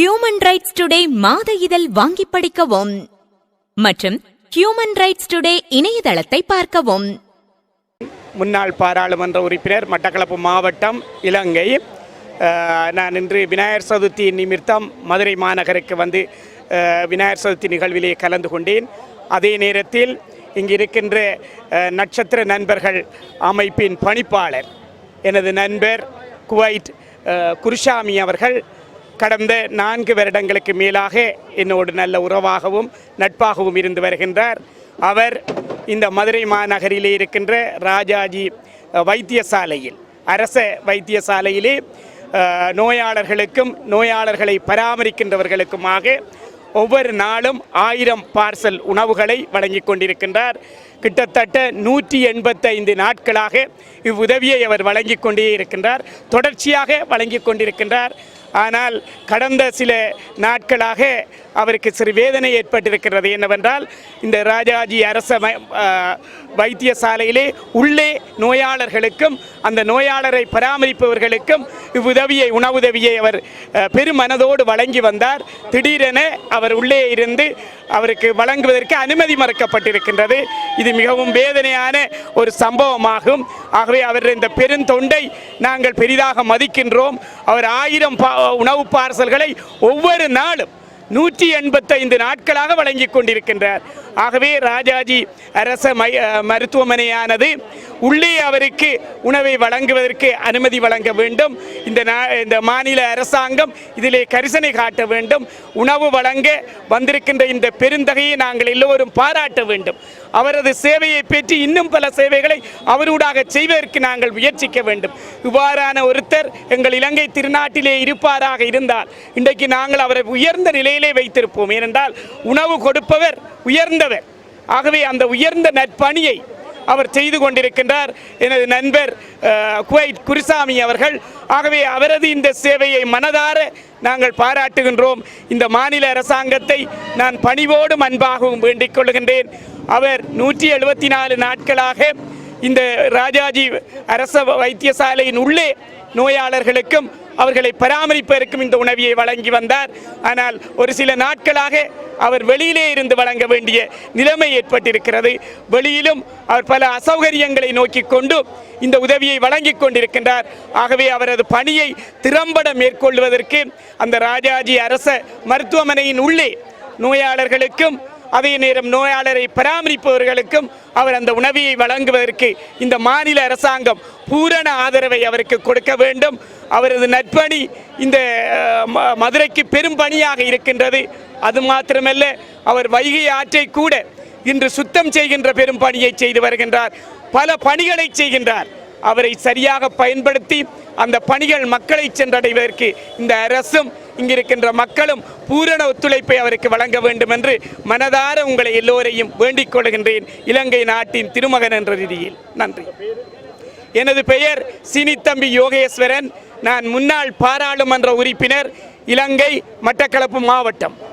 Human rights today மாத இதழ் வாங்கி படிக்கவும். மற்றும் ஹியூமன் ரைட்ஸ் டுடே இணையதளத்தை பார்க்கவும். முன்னாள் பாராளுமன்ற உறுப்பினர் மட்டக்களப்பு மாவட்டம் இலங்கை. நான் இன்று விநாயகர் சதுர்த்தி நிமித்தம் மதுரை மாநகருக்கு வந்து விநாயகர் சதுர்த்தி நிகழ்விலே கலந்து கொண்டேன். அதே நேரத்தில் இங்கு இருக்கின்ற நட்சத்திர நண்பர்கள் அமைப்பின் பணிப்பாளர் எனது நண்பர் குவைட் குருஷாமி அவர்கள் கடந்த நான்கு வருடங்களுக்கு மேலாக என்னோடு நல்ல உறவாகவும் நட்பாகவும் இருந்து வருகின்றார். அவர் இந்த மதுரை மாநகரிலே இருக்கின்ற ராஜாஜி வைத்தியசாலையில் அரச வைத்தியசாலையிலே நோயாளர்களுக்கும் நோயாளர்களை பராமரிக்கின்றவர்களுக்குமாக ஒவ்வொரு நாளும் ஆயிரம் பார்சல் உணவுகளை வழங்கி கொண்டிருக்கின்றார். கிட்டத்தட்ட நூற்றி எண்பத்தைந்து நாட்களாக இவ்வுதவியை அவர் வழங்கிக் கொண்டே இருக்கின்றார். தொடர்ச்சியாக வழங்கிக் கொண்டிருக்கின்றார். ஆனால் கடந்த சில நாட்களாக அவருக்கு சிறு வேதனை ஏற்பட்டிருக்கிறது. என்னவென்றால் இந்த ராஜாஜி அரச வைத்தியசாலையிலே உள்ளே நோயாளர்களுக்கும் அந்த நோயாளரை பராமரிப்பவர்களுக்கும் இவ்வுதவியை உணவுதவியை அவர் பெருமனதோடு வழங்கி வந்தார். திடீரென அவர் உள்ளே இருந்து அவருக்கு வழங்குவதற்கு அனுமதி மறுக்கப்பட்டிருக்கின்றது. இது மிகவும் வேதனையான ஒரு சம்பவமாகும். ஆகவே அவர் இந்த பெருந்தொண்டை நாங்கள் பெரிதாக மதிக்கின்றோம். அவர் ஆயிரம் பா உணவு பார்சல்களை ஒவ்வொரு நாளும் நூற்றி எண்பத்தைந்து நாட்களாக வழங்கி கொண்டிருக்கின்றார். ஆகவே ராஜாஜி அரச மை மருத்துவமனையானது உள்ளே அவருக்கு உணவை வழங்குவதற்கு அனுமதி வழங்க வேண்டும். இந்த நா இந்த மாநில அரசாங்கம் இதிலே கரிசனை காட்ட வேண்டும். உணவு வழங்க வந்திருக்கின்ற இந்த பெருந்தகையை நாங்கள் எல்லோரும் பாராட்ட வேண்டும். அவரது சேவையை பெற்று இன்னும் பல சேவைகளை அவரூடாக செய்வதற்கு நாங்கள் முயற்சிக்க வேண்டும். இவ்வாறான ஒருத்தர் எங்கள் இலங்கை திருநாட்டிலே இருப்பாராக இருந்தால் இன்றைக்கு நாங்கள் அவரை உயர்ந்த நிலையிலே வைத்திருப்போம். ஏனென்றால் உணவு கொடுப்பவர் உயர்ந்தவர். ஆகவே அந்த உயர்ந்த நற்பணியை அவர் செய்து கொண்டிருக்கின்றார். எனது நண்பர் குவைட் குருசாமி அவர்கள். ஆகவே அவரது இந்த சேவையை மனதார நாங்கள் பாராட்டுகின்றோம். இந்த மாநில அரசாங்கத்தை நான் பணிவோடும் அன்பாகவும் வேண்டிக் கொள்கின்றேன். அவர் நூற்றி எழுபத்தி நாலு நாட்களாக இந்த ராஜாஜி அரச வைத்தியசாலையின் உள்ளே நோயாளர்களுக்கும் அவர்களை பராமரிப்பதற்கும் இந்த உணவியை வழங்கி வந்தார். ஆனால் ஒரு சில நாட்களாக அவர் வெளியிலே இருந்து வழங்க வேண்டிய நிலைமை ஏற்பட்டிருக்கிறது. வெளியிலும் அவர் பல அசௌகரியங்களை நோக்கி கொண்டு இந்த உதவியை வழங்கிக் கொண்டிருக்கின்றார். ஆகவே அவரது பணியை திறம்பட மேற்கொள்வதற்கு அந்த ராஜாஜி அரச மருத்துவமனையின் உள்ளே நோயாளர்களுக்கும் அதே நேரம் நோயாளரை பராமரிப்பவர்களுக்கும் அவர் அந்த உணவியை வழங்குவதற்கு இந்த மாநில அரசாங்கம் பூரண ஆதரவை அவருக்கு கொடுக்க வேண்டும். அவரது நற்பணி இந்த ம- மதுரைக்கு பெரும் பணியாக இருக்கின்றது. அது மாத்திரமல்ல அவர் வைகை ஆற்றை கூட இன்று சுத்தம் செய்கின்ற பெரும் பணியை செய்து வருகின்றார். பல பணிகளை செய்கின்றார். அவரை சரியாக பயன்படுத்தி அந்த பணிகள் மக்களை சென்றடைவதற்கு இந்த அரசும் இங்கிருக்கின்ற மக்களும் பூரண ஒத்துழைப்பை அவருக்கு வழங்க வேண்டும் என்று மனதார உங்களை எல்லோரையும் வேண்டிக் கொள்கின்றேன். இலங்கை நாட்டின் திருமகன் என்ற ரீதியில். நன்றி. எனது பெயர் சினித்தம்பி யோகேஸ்வரன். நான் முன்னாள் பாராளுமன்ற உறுப்பினர் இலங்கை மட்டக்களப்பு மாவட்டம்.